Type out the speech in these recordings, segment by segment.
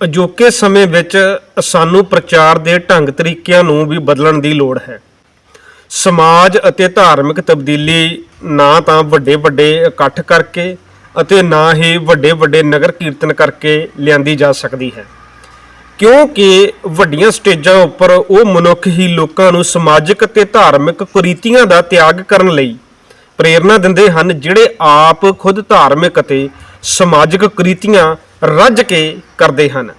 ਅਜੋਕੇ ਸਮੇਂ ਵਿੱਚ ਸਾਨੂੰ ਪ੍ਰਚਾਰ ਦੇ ਢੰਗ ਤਰੀਕਿਆਂ ਨੂੰ ਵੀ ਬਦਲਣ ਦੀ ਲੋੜ ਹੈ। ਸਮਾਜ ਅਤੇ ਧਾਰਮਿਕ ਤਬਦੀਲੀ ਨਾ ਤਾਂ ਵੱਡੇ ਵੱਡੇ ਇਕੱਠ ਕਰਕੇ ਅਤੇ ਨਾ ਹੀ ਵੱਡੇ ਵੱਡੇ ਨਗਰ ਕੀਰਤਨ ਕਰਕੇ ਲਿਆਂਦੀ ਜਾ ਸਕਦੀ ਹੈ। ਕਿਉਂਕਿ ਵੱਡੀਆਂ ਸਟੇਜਾਂ ਉੱਪਰ ਉਹ ਮਨੁੱਖ ਹੀ ਲੋਕਾਂ ਨੂੰ ਸਮਾਜਿਕ ਅਤੇ ਧਾਰਮਿਕ ਕੁਰੀਤੀਆਂ ਦਾ ਤਿਆਗ ਕਰਨ ਲਈ ਪ੍ਰੇਰਣਾ ਦਿੰਦੇ ਹਨ, ਜਿਹੜੇ ਆਪ ਖੁਦ ਧਾਰਮਿਕ ਅਤੇ ਸਮਾਜਿਕ ਕੁਰੀਤੀਆਂ ਰੱਜ ਕੇ ਕਰਦੇ ਹਨ।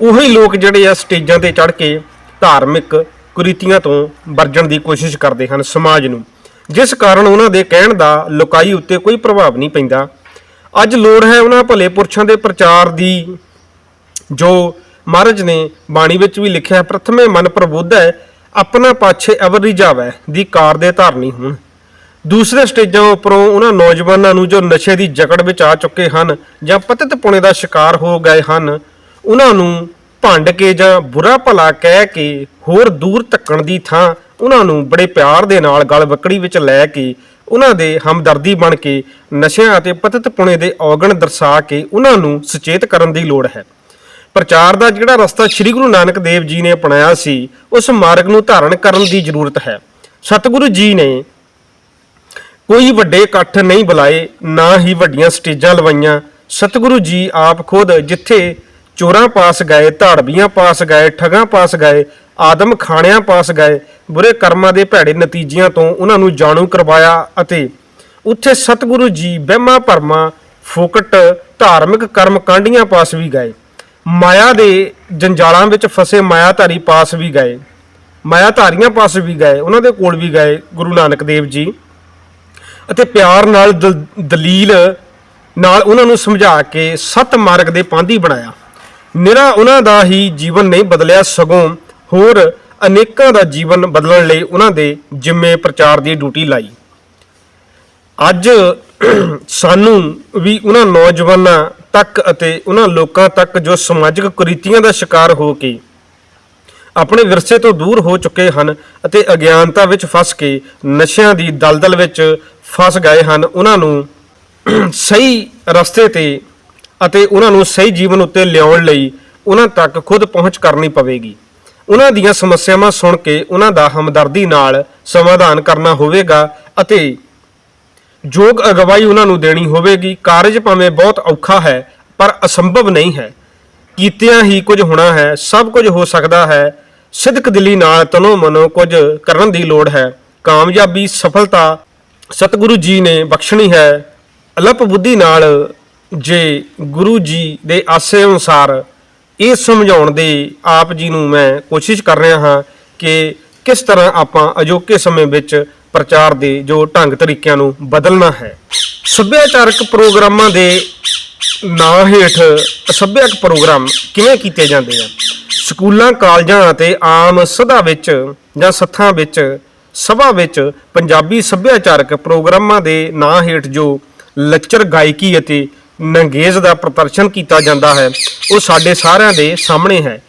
ਉਹੀ ਲੋਕ ਜਿਹੜੇ ਆ ਸਟੇਜਾਂ ਤੇ ਚੜ੍ਹ ਕੇ ਧਾਰਮਿਕ ਕੁਰੀਤੀਆਂ ਤੋਂ ਵਰਜਣ ਦੀ ਕੋਸ਼ਿਸ਼ ਕਰਦੇ ਹਨ ਸਮਾਜ ਨੂੰ। ਜਿਸ ਕਾਰਨ ਉਹਨਾਂ ਦੇ ਕਹਿਣ ਦਾ ਲੋਕਾਈ ਉੱਤੇ ਕੋਈ ਪ੍ਰਭਾਵ ਨਹੀਂ ਪੈਂਦਾ। ਅੱਜ ਲੋੜ ਹੈ ਉਹਨਾਂ ਭਲੇ ਪੁਰਸ਼ਾਂ ਦੇ ਪ੍ਰਚਾਰ ਦੀ ਜੋ ਮਹਾਰਾਜ ਨੇ ਬਾਣੀ ਵਿੱਚ ਵੀ ਲਿਖਿਆ ਹੈ, ਪ੍ਰਥਮੇ ਮਨ ਪ੍ਰਬੁੱਧ ਹੈ ਆਪਣਾ ਪਾਛੇ ਅਵਰ ਰਿਜਾਵੈ ਦੀ ਕਾਰ ਦੇ ਧਾਰਨੀ ਹੋਣ। ਦੂਸਰੇ ਸਟੇਜਾਂ ਉੱਪਰੋਂ ਉਹਨਾਂ ਨੌਜਵਾਨਾਂ ਨੂੰ ਜੋ ਨਸ਼ੇ ਦੀ ਜਕੜ ਵਿੱਚ ਆ ਚੁੱਕੇ ਹਨ ਜਾਂ ਪਤਿਤ ਪੁਣੇ ਦਾ ਸ਼ਿਕਾਰ ਹੋ ਗਏ ਹਨ, ਉਹਨਾਂ ਨੂੰ ਭੰਡ ਕੇ ਜਾਂ ਬੁਰਾ ਭਲਾ ਕਹਿ ਕੇ ਹੋਰ ਦੂਰ ਧੱਕਣ ਦੀ ਥਾਂ ਉਹਨਾਂ ਨੂੰ ਬੜੇ ਪਿਆਰ ਦੇ ਨਾਲ ਗਲ ਬੱਕੜੀ ਵਿੱਚ ਲੈ ਕੇ ਉਹਨਾਂ ਦੇ ਹਮਦਰਦੀ ਬਣ ਕੇ ਨਸ਼ਿਆਂ ਅਤੇ ਪਤਿਤ ਪੁਣੇ ਦੇ ਔਗਣ ਦਰਸਾ ਕੇ ਉਹਨਾਂ ਨੂੰ ਸੁਚੇਤ ਕਰਨ ਦੀ ਲੋੜ ਹੈ। ਪ੍ਰਚਾਰ ਦਾ ਜਿਹੜਾ ਰਸਤਾ ਸ੍ਰੀ ਗੁਰੂ ਨਾਨਕ ਦੇਵ ਜੀ ਨੇ ਅਪਣਾਇਆ ਸੀ, ਉਸ ਮਾਰਗ ਨੂੰ ਧਾਰਨ ਕਰਨ ਦੀ ਜ਼ਰੂਰਤ ਹੈ। ਸਤਿਗੁਰੂ ਜੀ ਨੇ ਕੋਈ ਵੱਡੇ ਇਕੱਠ ਨਹੀਂ ਬੁਲਾਏ, ਨਾ ਹੀ ਵੱਡੀਆਂ ਸਟੇਜਾਂ ਲਵਾਈਆਂ। ਸਤਿਗੁਰੂ ਜੀ ਆਪ ਖੁਦ ਜਿੱਥੇ ਚੋਰਾਂ ਪਾਸ ਗਏ, ਧਾੜਵੀਆਂ ਪਾਸ ਗਏ, ਠਗਾਂ ਪਾਸ ਗਏ, ਆਦਮ ਖਾਣਿਆਂ ਪਾਸ ਗਏ, ਬੁਰੇ ਕਰਮਾਂ ਦੇ ਭੈੜੇ ਨਤੀਜਿਆਂ ਤੋਂ ਉਹਨਾਂ ਨੂੰ ਜਾਣੂ ਕਰਵਾਇਆ ਅਤੇ ਉੱਥੇ ਸਤਿਗੁਰੂ ਜੀ ਵਹਿਮਾਂ ਭਰਮਾਂ, ਫੋਕਟ, ਧਾਰਮਿਕ ਕਰਮ ਕਾਂਡੀਆਂ ਪਾਸ ਵੀ ਗਏ। ਮਾਇਆ ਦੇ ਜੰਜਾਲਾਂ ਵਿੱਚ ਫਸੇ ਮਾਇਆਧਾਰੀ ਪਾਸ ਵੀ ਗਏ। ਮਾਇਆਧਾਰੀਆਂ ਪਾਸ ਵੀ ਗਏ, ਉਹਨਾਂ ਦੇ ਕੋਲ ਵੀ ਗਏ ਗੁਰੂ ਨਾਨਕ ਦੇਵ ਜੀ। ਅਤੇ ਪਿਆਰ ਨਾਲ ਦਲ- ਦਲੀਲ ਨਾਲ ਉਹਨਾਂ ਨੂੰ ਸਮਝਾ ਕੇ ਸੱਤ ਮਾਰਗ ਦੇ ਪਾਂਧੀ ਬਣਾਇਆ। ਨਿਰਾ ਉਹਨਾਂ ਦਾ ਹੀ ਜੀਵਨ ਨਹੀਂ ਬਦਲਿਆ, ਸਗੋਂ ਹੋਰ ਅਨੇਕਾਂ ਦਾ ਜੀਵਨ ਬਦਲਣ ਲਈ ਉਹਨਾਂ ਦੇ ਜਿੰਮੇ ਪ੍ਰਚਾਰ ਦੀ ਡਿਊਟੀ ਲਾਈ। ਅੱਜ ਸਾਨੂੰ ਵੀ ਉਹਨਾਂ ਨੌਜਵਾਨਾਂ ਤੱਕ ਅਤੇ ਉਹਨਾਂ ਲੋਕਾਂ ਤੱਕ ਜੋ ਸਮਾਜਿਕ ਕੁਰੀਤੀਆਂ ਦਾ ਸ਼ਿਕਾਰ ਹੋ ਕੇ ਆਪਣੇ ਵਿਰਸੇ ਤੋਂ ਦੂਰ ਹੋ ਚੁੱਕੇ ਹਨ ਅਤੇ ਅਗਿਆਨਤਾ ਵਿੱਚ ਫਸ ਕੇ ਨਸ਼ਿਆਂ ਦੀ ਦਲਦਲ ਵਿੱਚ ਫਸ ਗਏ ਹਨ, ਉਹਨਾਂ ਨੂੰ ਸਹੀ ਰਸਤੇ ਤੇ ਅਤੇ ਉਹਨਾਂ ਨੂੰ ਸਹੀ ਜੀਵਨ ਉੱਤੇ ਲਿਆਉਣ ਲਈ ਉਹਨਾਂ ਤੱਕ ਖੁਦ ਪਹੁੰਚ ਕਰਨੀ ਪਵੇਗੀ। ਉਹਨਾਂ ਦੀਆਂ ਸਮੱਸਿਆਵਾਂ ਸੁਣ ਕੇ ਉਹਨਾਂ ਦਾ ਹਮਦਰਦੀ ਨਾਲ ਸਮਾਧਾਨ ਕਰਨਾ ਹੋਵੇਗਾ ਅਤੇ ਯੋਗ ਅਗਵਾਈ ਉਹਨਾਂ ਨੂੰ ਦੇਣੀ ਹੋਵੇਗੀ। ਕਾਰਜ ਭਾਵੇਂ ਬਹੁਤ ਔਖਾ ਹੈ, ਪਰ ਅਸੰਭਵ ਨਹੀਂ ਹੈ। ਕੀਤਿਆਂ ਹੀ ਕੁਝ ਹੋਣਾ ਹੈ, ਸਭ ਕੁਝ ਹੋ ਸਕਦਾ ਹੈ। ਸਿੱਧਕ ਦਿਲੀ ਨਾਲ ਤਨੋ ਮਨੋ ਕੁਝ ਕਰਨ ਦੀ ਲੋੜ ਹੈ। ਕਾਮਯਾਬੀ, ਸਫਲਤਾ ਸਤਿਗੁਰੂ ਜੀ ਨੇ ਬਖਸ਼ਣੀ ਹੈ। ਅਲਪ ਬੁੱਧੀ ਨਾਲ ਜੇ ਗੁਰੂ ਜੀ ਦੇ ਆਸੇ ਅਨੁਸਾਰ ਇਹ ਸਮਝਾਉਣ ਦੀ ਆਪ ਜੀ ਨੂੰ ਮੈਂ ਕੋਸ਼ਿਸ਼ ਕਰ ਰਿਹਾ ਹਾਂ ਕਿ ਕਿਸ ਤਰ੍ਹਾਂ ਆਪਾਂ ਅਜੋਕੇ ਸਮੇਂ ਵਿੱਚ ਪ੍ਰਚਾਰ ਦੇ ਜੋ ਢੰਗ ਤਰੀਕਿਆਂ ਨੂੰ ਬਦਲਣਾ ਹੈ। ਸੱਭਿਆਚਾਰਕ ਪ੍ਰੋਗਰਾਮਾਂ ਦੇ ਨਾਂ ਹੇਠ ਸੱਭਿਆਚਾਰਕ ਪ੍ਰੋਗਰਾਮ ਕਿਵੇਂ ਕੀਤੇ ਜਾਂਦੇ ਆ? ਸਕੂਲਾਂ, ਕਾਲਜਾਂ ਅਤੇ ਆਮ ਸਦਾ ਵਿੱਚ ਜਾਂ ਸੱਥਾਂ ਵਿੱਚ ਸਭਾ ਵਿੱਚ ਪੰਜਾਬੀ ਸੱਭਿਆਚਾਰਕ ਪ੍ਰੋਗਰਾਮਾਂ ਦੇ ਨਾਂ ਹੇਠ ਜੋ ਲੱਚਰ ਗਾਇਕੀ ਅਤੇ ਨੰਗੇਜ਼ ਦਾ ਪ੍ਰਦਰਸ਼ਨ ਕੀਤਾ ਜਾਂਦਾ ਹੈ, ਉਹ ਸਾਡੇ ਸਾਰਿਆਂ ਦੇ ਸਾਹਮਣੇ ਹੈ।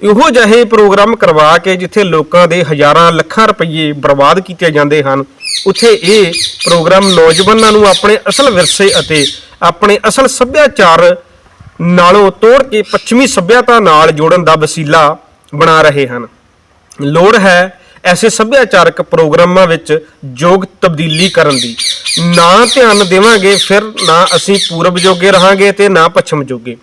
ਇਹੋ ਜਿਹੇ ਪ੍ਰੋਗਰਾਮ ਕਰਵਾ ਕੇ ਜਿੱਥੇ ਲੋਕਾਂ ਦੇ ਹਜ਼ਾਰਾਂ ਲੱਖਾਂ ਰੁਪਏ ਬਰਬਾਦ ਕੀਤੇ ਜਾਂਦੇ ਹਨ, ਉੱਥੇ ਇਹ ਪ੍ਰੋਗਰਾਮ ਨੌਜਵਾਨਾਂ ਨੂੰ ਆਪਣੇ ਅਸਲ ਵਿਰਸੇ ਅਤੇ ਆਪਣੇ ਅਸਲ ਸੱਭਿਆਚਾਰ ਨਾਲੋਂ ਤੋੜ ਕੇ ਪੱਛਮੀ ਸੱਭਿਅਤਾ ਨਾਲ ਜੋੜਨ ਦਾ ਵਸੀਲਾ ਬਣਾ ਰਹੇ ਹਨ। ਲੋੜ ਹੈ ਐਸੇ ਸੱਭਿਆਚਾਰਕ ਪ੍ਰੋਗਰਾਮਾਂ ਵਿੱਚ ਯੋਗ ਤਬਦੀਲੀ ਕਰਨ ਦੀ। ਨਾ ਧਿਆਨ ਦੇਵਾਂਗੇ, ਫਿਰ ਨਾ ਅਸੀਂ ਪੂਰਬ ਜੋਗੇ ਰਹਾਂਗੇ ਤੇ ਨਾ ਪੱਛਮ ਜੋਗੇ।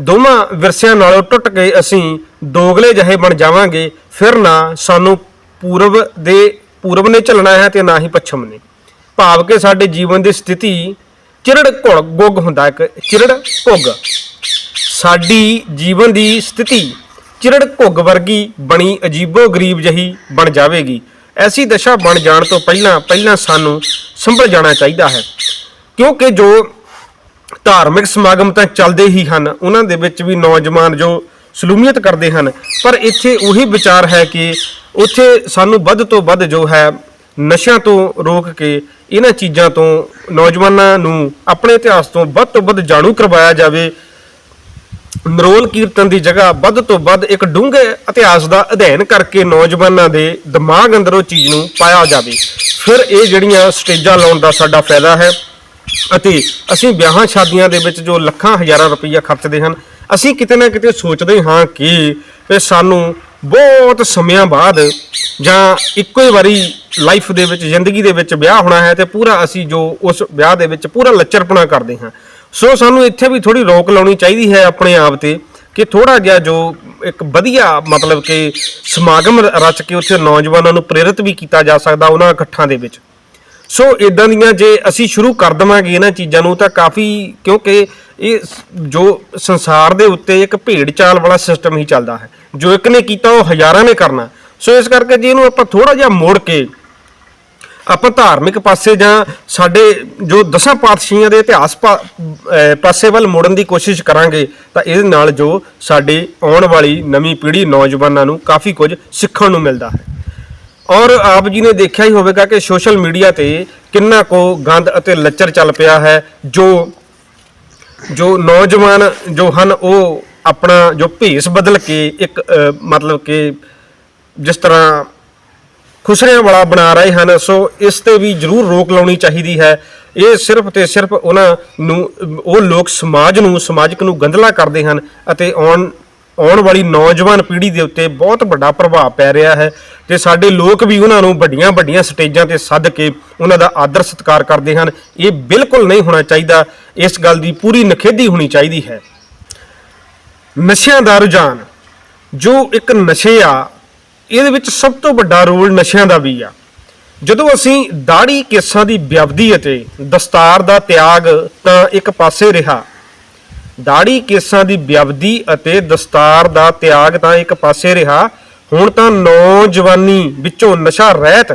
ਦੋਵਾਂ ਵਿਰਸਿਆਂ ਨਾਲੋਂ ਟੁੱਟ ਕੇ ਅਸੀਂ ਦੋਗਲੇ ਜਿਹੇ ਬਣ ਜਾਵਾਂਗੇ, ਫਿਰ ਨਾ ਸਾਨੂੰ ਪੂਰਬ ਦੇ, ਪੂਰਬ ਨੇ ਚੱਲਣਾ ਹੈ ਤੇ ਨਾ ਹੀ ਪੱਛਮ ਨੇ। ਭਾਵ ਕਿ ਸਾਡੇ ਜੀਵਨ ਦੀ ਸਥਿਤੀ ਚਿਰੜ ਘੁਲ ਗੁੱਗ ਹੁੰਦਾ ਇੱਕ ਚਿਰੜ ਘੁੱਗ। ਸਾਡੀ ਜੀਵਨ ਦੀ ਸਥਿਤੀ ਚਿਰੜ ਘੁੱਗ ਵਰਗੀ ਬਣੀ ਅਜੀਬੋ ਗਰੀਬ ਜਹੀ ਬਣ ਜਾਵੇਗੀ। ਐਸੀ ਦਸ਼ਾ ਬਣ ਜਾਣ ਤੋਂ ਪਹਿਲਾਂ ਪਹਿਲਾਂ ਸਾਨੂੰ ਸੰਭਲ ਜਾਣਾ ਚਾਹੀਦਾ ਹੈ। ਕਿਉਂਕਿ ਜੋ ਧਾਰਮਿਕ ਸਮਾਗਮ ਤਾਂ ਚੱਲਦੇ ਹੀ ਹਨ, ਉਹਨਾਂ ਦੇ ਵਿੱਚ ਵੀ ਨੌਜਵਾਨ ਜੋ ਸਲੂਮੀਅਤ ਕਰਦੇ ਹਨ, ਪਰ ਇੱਥੇ ਉਹੀ ਵਿਚਾਰ ਹੈ ਕਿ ਉੱਥੇ ਸਾਨੂੰ ਵੱਧ ਤੋਂ ਵੱਧ ਜੋ ਹੈ ਨਸ਼ਿਆਂ ਤੋਂ ਰੋਕ ਕੇ ਇਹਨਾਂ ਚੀਜ਼ਾਂ ਤੋਂ ਨੌਜਵਾਨਾਂ ਨੂੰ ਆਪਣੇ ਇਤਿਹਾਸ ਤੋਂ ਵੱਧ ਤੋਂ ਵੱਧ ਜਾਣੂ ਕਰਵਾਇਆ ਜਾਵੇ। ਨਰੋਲ ਕੀਰਤਨ ਦੀ ਜਗ੍ਹਾ ਵੱਧ ਤੋਂ ਵੱਧ ਇੱਕ ਡੂੰਘੇ ਇਤਿਹਾਸ ਦਾ ਅਧਿਐਨ ਕਰਕੇ ਨੌਜਵਾਨਾਂ ਦੇ ਦਿਮਾਗ ਅੰਦਰ ਉਹ ਚੀਜ਼ ਨੂੰ ਪਾਇਆ ਜਾਵੇ। ਫਿਰ ਇਹ ਜਿਹੜੀਆਂ ਸਟੇਜਾਂ ਲਾਉਣ ਦਾ ਸਾਡਾ ਫਾਇਦਾ ਹੈ ਅਤੇ ਅਸੀਂ ਵਿਆਹਾਂ ਸ਼ਾਦੀਆਂ ਦੇ ਵਿੱਚ ਜੋ ਲੱਖਾਂ ਹਜ਼ਾਰਾਂ ਰੁਪਈਆ ਖਰਚਦੇ ਹਨ, ਅਸੀਂ ਕਿਤੇ ਨਾ ਕਿਤੇ ਸੋਚਦੇ ਹਾਂ ਕਿ ਵੀ ਸਾਨੂੰ ਬਹੁਤ ਸਮਿਆਂ ਬਾਅਦ ਜਾਂ ਇੱਕੋ ਹੀ ਵਾਰੀ ਲਾਈਫ ਦੇ ਵਿੱਚ, ਜ਼ਿੰਦਗੀ ਦੇ ਵਿੱਚ ਵਿਆਹ ਹੋਣਾ ਹੈ ਤੇ ਪੂਰਾ ਅਸੀਂ ਜੋ ਉਸ ਵਿਆਹ ਦੇ ਵਿੱਚ ਪੂਰਾ ਲੱਚਰਪਣਾ ਕਰਦੇ ਹਾਂ। ਸੋ ਸਾਨੂੰ ਇੱਥੇ ਵੀ ਥੋੜੀ ਰੋਕ ਲਾਉਣੀ ਚਾਹੀਦੀ ਹੈ ਆਪਣੇ ਆਪ ਤੇ ਕਿ ਥੋੜਾ ਜਿਹਾ ਜੋ ਇੱਕ ਵਧੀਆ ਮਤਲਬ ਕਿ ਸਮਾਗਮ ਰਚ ਕੇ ਉੱਥੇ ਨੌਜਵਾਨਾਂ ਨੂੰ ਪ੍ਰੇਰਿਤ ਵੀ ਕੀਤਾ ਜਾ ਸਕਦਾ ਉਹਨਾਂ ਇਕੱਠਾਂ ਦੇ ਵਿੱਚ। ਸੋ ਇਦਾਂ ਦੀਆਂ ਜੇ ਅਸੀਂ ਸ਼ੁਰੂ ਕਰ ਦਵਾਂਗੇ ਇਹਨਾਂ ਚੀਜ਼ਾਂ ਨੂੰ ਤਾਂ ਕਾਫੀ ਕਿਉਂਕਿ ਇਹ ਜੋ ਸੰਸਾਰ ਦੇ ਉੱਤੇ ਇੱਕ ਭੇਡ ਚਾਲ ਵਾਲਾ ਸਿਸਟਮ ਹੀ ਚੱਲਦਾ ਹੈ। ਜੋ ਇੱਕ ਨੇ ਕੀਤਾ ਉਹ ਹਜ਼ਾਰਾਂ ਨੇ ਕਰਨਾ। ਸੋ ਇਸ ਕਰਕੇ ਜੇ ਇਹਨੂੰ ਆਪਾਂ ਥੋੜਾ ਜਿਹਾ ਮੋੜ ਕੇ ਆਪਾਂ ਧਾਰਮਿਕ ਪਾਸੇ ਜਾਂ ਸਾਡੇ ਜੋ ਦਸਾਂ ਪਾਤਸ਼ਾਹੀਆਂ ਦੇ ਇਤਿਹਾਸ ਪਾਸੇ ਵੱਲ ਮੋੜਨ ਦੀ ਕੋਸ਼ਿਸ਼ ਕਰਾਂਗੇ, ਤਾਂ ਇਹਦੇ ਨਾਲ ਜੋ ਸਾਡੇ ਆਉਣ ਵਾਲੀ ਨਵੀਂ ਪੀੜ੍ਹੀ ਨੌਜਵਾਨਾਂ ਨੂੰ ਕਾਫੀ ਕੁਝ ਸਿੱਖਣ ਨੂੰ ਮਿਲਦਾ ਹੈ। ਔਰ ਆਪ ਜੀ ਨੇ ਦੇਖਿਆ ਹੀ ਹੋਵੇਗਾ ਕਿ ਸੋਸ਼ਲ ਮੀਡੀਆ ਤੇ ਕਿੰਨਾ ਕੋ ਗੰਦ ਅਤੇ ਲੱਚਰ ਚੱਲ ਪਿਆ ਹੈ, ਜੋ ਜੋ ਨੌਜਵਾਨ ਜੋ ਹਨ ਉਹ ਆਪਣਾ ਜੋ ਭੇਸ ਬਦਲ ਕੇ ਇੱਕ ਮਤਲਬ ਕਿ ਜਿਸ ਤਰ੍ਹਾਂ ਖੁਸਰਿਆਂ ਵਾਲਾ ਬਣਾ ਰਹੇ ਹਨ, ਸੋ ਇਸ ਤੇ ਵੀ ਜ਼ਰੂਰ ਰੋਕ ਲਾਉਣੀ ਚਾਹੀਦੀ ਹੈ। ਇਹ ਸਿਰਫ ਤੇ ਸਿਰਫ ਉਹਨਾਂ ਨੂੰ, ਉਹ ਲੋਕ ਸਮਾਜ ਨੂੰ, ਸਮਾਜਿਕ ਨੂੰ ਗੰਦਲਾ ਕਰਦੇ ਹਨ ਅਤੇ ਆਉਣ ਆਉਣ ਵਾਲੀ ਨੌਜਵਾਨ ਪੀੜ੍ਹੀ ਦੇ ਉੱਤੇ ਬਹੁਤ ਵੱਡਾ ਪ੍ਰਭਾਵ ਪੈ ਰਿਹਾ ਹੈ ਤੇ ਸਾਡੇ ਲੋਕ ਵੀ ਉਹਨਾਂ ਨੂੰ ਵੱਡੀਆਂ ਵੱਡੀਆਂ ਸਟੇਜਾਂ ਤੇ ਸੱਦ ਕੇ ਉਹਨਾਂ ਦਾ ਆਦਰ ਸਤਿਕਾਰ ਕਰਦੇ ਹਨ। ਇਹ ਬਿਲਕੁਲ ਨਹੀਂ ਹੋਣਾ ਚਾਹੀਦਾ। ਇਸ ਗੱਲ ਦੀ ਪੂਰੀ ਨਖੇਧੀ ਹੋਣੀ ਚਾਹੀਦੀ ਹੈ। ਨਸ਼ਿਆਂ ਦਾ ਰੁਝਾਨ, ਜੋ ਇੱਕ ਨਸ਼ੇ ਆ ਇਹਦੇ ਵਿੱਚ ਸਭ ਤੋਂ ਵੱਡਾ ਰੋਲ ਨਸ਼ਿਆਂ ਦਾ ਵੀ ਆ। ਜਦੋਂ ਅਸੀਂ ਦਾੜੀ ਕੇਸਾਂ ਦੀ ਵਿਅਵਧੀ ਅਤੇ ਦਸਤਾਰ ਦਾ ਤਿਆਗ ਤਾਂ ਇੱਕ ਪਾਸੇ ਰਿਹਾ ਦਾੜੀ ਕੇਸਾਂ ਦੀ ਵਿਅਵਧੀ ਅਤੇ ਦਸਤਾਰ ਦਾ ਤਿਆਗ ਤਾਂ ਇੱਕ ਪਾਸੇ ਰਿਹਾ, ਹੁਣ ਤਾਂ ਨੌਜਵਾਨੀ ਵਿੱਚੋਂ ਨਸ਼ਾ ਰਹਿਤ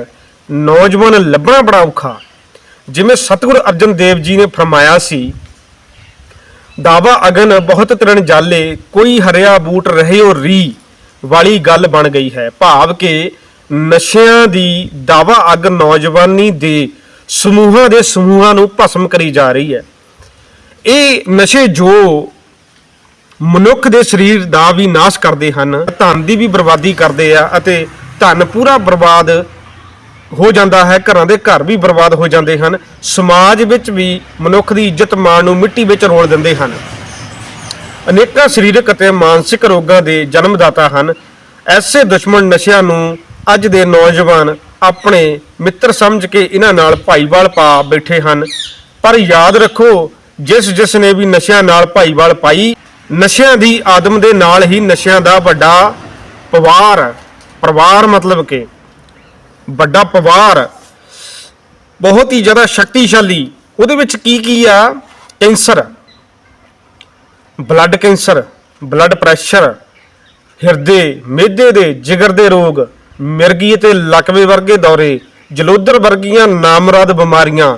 ਨੌਜਵਾਨ ਲੱਭਣਾ ਬੜਾ ਔਖਾ। ਜਿਵੇਂ ਸਤਿਗੁਰ ਅਰਜਨ ਦੇਵ ਜੀ ਨੇ ਫਰਮਾਇਆ ਸੀ, ਦਾਵਾ ਅਗਨ ਬਹੁਤ ਤਰਨ ਜਾਲੇ, ਕੋਈ ਹਰਿਆ ਬੂਟ ਰਹਿਓ ਰੀ। ਵਾਲੀ ਗੱਲ ਬਣ ਗਈ ਹੈ। ਭਾਵ ਕਿ ਨਸ਼ਿਆਂ ਦੀ ਦਾਵਾ ਅੱਗ ਨੌਜਵਾਨੀ ਦੇ ਸਮੂਹਾਂ ਦੇ ਸਮੂਹਾਂ ਨੂੰ ਭਸਮ ਕਰੀ ਜਾ ਰਹੀ ਹੈ। ਇਹ ਨਸ਼ੇ ਜੋ ਮਨੁੱਖ ਦੇ ਸਰੀਰ ਦਾ ਵੀ ਨਾਸ਼ ਕਰਦੇ ਹਨ, ਧਨ ਦੀ ਵੀ ਬਰਬਾਦੀ ਕਰਦੇ ਆ ਅਤੇ ਧਨ ਪੂਰਾ ਬਰਬਾਦ ਹੋ ਜਾਂਦਾ ਹੈ, ਘਰਾਂ ਦੇ ਘਰ ਵੀ ਬਰਬਾਦ ਹੋ ਜਾਂਦੇ ਹਨ। ਸਮਾਜ ਵਿੱਚ ਵੀ ਮਨੁੱਖ ਦੀ ਇੱਜ਼ਤ ਮਾਣ ਨੂੰ ਮਿੱਟੀ ਵਿੱਚ ਰੋਲ ਦਿੰਦੇ ਹਨ। ਅਨੇਕਾਂ ਸਰੀਰਕ ਅਤੇ ਮਾਨਸਿਕ ਰੋਗਾਂ ਦੇ ਜਨਮਦਾਤਾ ਹਨ। ਐਸੇ ਦੁਸ਼ਮਣ ਨਸ਼ਿਆਂ ਨੂੰ ਅੱਜ ਦੇ ਨੌਜਵਾਨ ਆਪਣੇ ਮਿੱਤਰ ਸਮਝ ਕੇ ਇਹਨਾਂ ਨਾਲ ਭਾਈਵਾਲ ਪਾ ਬੈਠੇ ਹਨ। ਪਰ ਯਾਦ ਰੱਖੋ, ਜਿਸ ਜਿਸ ਨੇ ਵੀ ਨਸ਼ਿਆਂ ਨਾਲ ਭਾਈਵਾਲ ਪਾਈ, ਨਸ਼ਿਆਂ ਦੀ ਆਦਮ ਦੇ ਨਾਲ ਹੀ ਨਸ਼ਿਆਂ ਦਾ ਵੱਡਾ ਪਵਾਰ, ਪਰਿਵਾਰ ਮਤਲਬ ਕਿ ਵੱਡਾ ਪਵਾਰ, ਬਹੁਤ ਹੀ ਜ਼ਿਆਦਾ ਸ਼ਕਤੀਸ਼ਾਲੀ। ਉਹਦੇ ਵਿੱਚ ਕੀ ਕੀ ਆ? Cancer. Blood cancer, blood pressure, ਹਿਰਦੇ ਮਿਹਦੇ ਦੇ ਜਿਗਰ ਦੇ ਰੋਗ, ਮਿਰਗੀ ਅਤੇ ਲਕਵੇ ਵਰਗੇ ਦੌਰੇ, ਜਲੋਦਰ ਵਰਗੀਆਂ ਨਾਮਰਾਦ ਬਿਮਾਰੀਆਂ,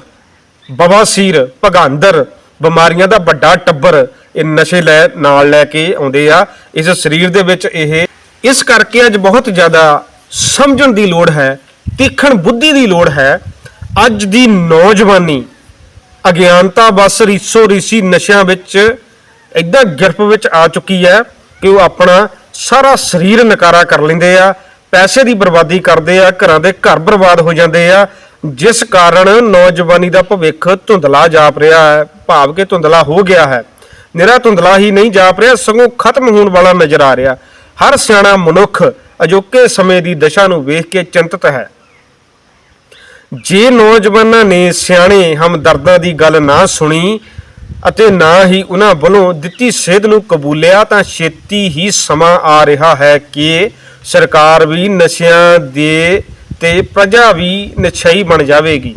ਬਵਾਸੀਰ, ਭਗਾਂਦਰ ਬਿਮਾਰੀਆਂ ਦਾ ਵੱਡਾ ਟੱਬਰ ਇਹ ਨਸ਼ੇ ਲੈ, ਨਾਲ ਲੈ ਕੇ ਆਉਂਦੇ ਆ। ਇਸ ਸਰੀਰ ਦੇ ਵਿੱਚ ਇਹ, ਇਸ ਕਰਕੇ ਅੱਜ ਬਹੁਤ ਜ਼ਿਆਦਾ ਸਮਝਣ ਦੀ ਲੋੜ ਹੈ ਤੀਖਣ ਬੁੱਧੀ ਦੀ ਲੋੜ ਹੈ। ਅੱਜ ਦੀ ਨੌਜਵਾਨੀ ਅਗਿਆਨਤਾ ਬਸ ਰੀਸੋ ਰੀਸੀ ਨਸ਼ਿਆਂ ਵਿੱਚ ਇਦਾਂ ਗਿਰਫ ਵਿੱਚ ਆ ਚੁੱਕੀ ਹੈ ਕਿ ਉਹ ਆਪਣਾ ਸਾਰਾ ਸਰੀਰ ਨਕਾਰਾ ਕਰ ਲੈਂਦੇ ਆ, ਪੈਸੇ ਦੀ ਬਰਬਾਦੀ ਕਰਦੇ ਆ, ਘਰਾਂ ਦੇ ਘਰ ਬਰਬਾਦ ਹੋ ਜਾਂਦੇ ਆ, ਜਿਸ ਕਾਰਨ ਨੌਜਵਾਨੀ ਦਾ ਭਵਿੱਖ ਧੁੰਦਲਾ ਜਾਪ ਰਿਹਾ ਹੈ, ਭਾਵ ਕਿ ਧੁੰਦਲਾ ਹੋ ਗਿਆ ਹੈ। ਨਿਰਾ ਧੁੰਦਲਾ ਹੀ ਨਹੀਂ ਜਾਪ ਰਿਹਾ, ਸਗੋਂ ਖਤਮ ਹੋਣ ਵਾਲਾ ਨਜ਼ਰ ਆ ਰਿਹਾ। ਹਰ ਸਿਆਣਾ ਮਨੁੱਖ ਅਜੋਕੇ ਸਮੇਂ ਦੀ ਦਸ਼ਾ ਨੂੰ ਵੇਖ ਕੇ ਚਿੰਤਤ ਹੈ। ਜੇ ਨੌਜਵਾਨਾਂ ਨੇ ਸਿਆਣੇ ਹਮਦਰਦਾਂ ਦੀ ਗੱਲ ਨਾ ਸੁਣੀ ਅਤੇ ਨਾ ਹੀ ਉਹਨਾਂ ਵੱਲੋਂ ਦਿੱਤੀ ਸੇਧ ਨੂੰ ਕਬੂਲਿਆ, ਤਾਂ ਛੇਤੀ ਹੀ ਸਮਾਂ ਆ ਰਿਹਾ ਹੈ ਕਿ ਸਰਕਾਰ ਵੀ ਨਸ਼ਿਆਂ ਦੇ ਤੇ ਪ੍ਰਜਾ ਵੀ ਨਸ਼ਈ ਬਣ ਜਾਵੇਗੀ।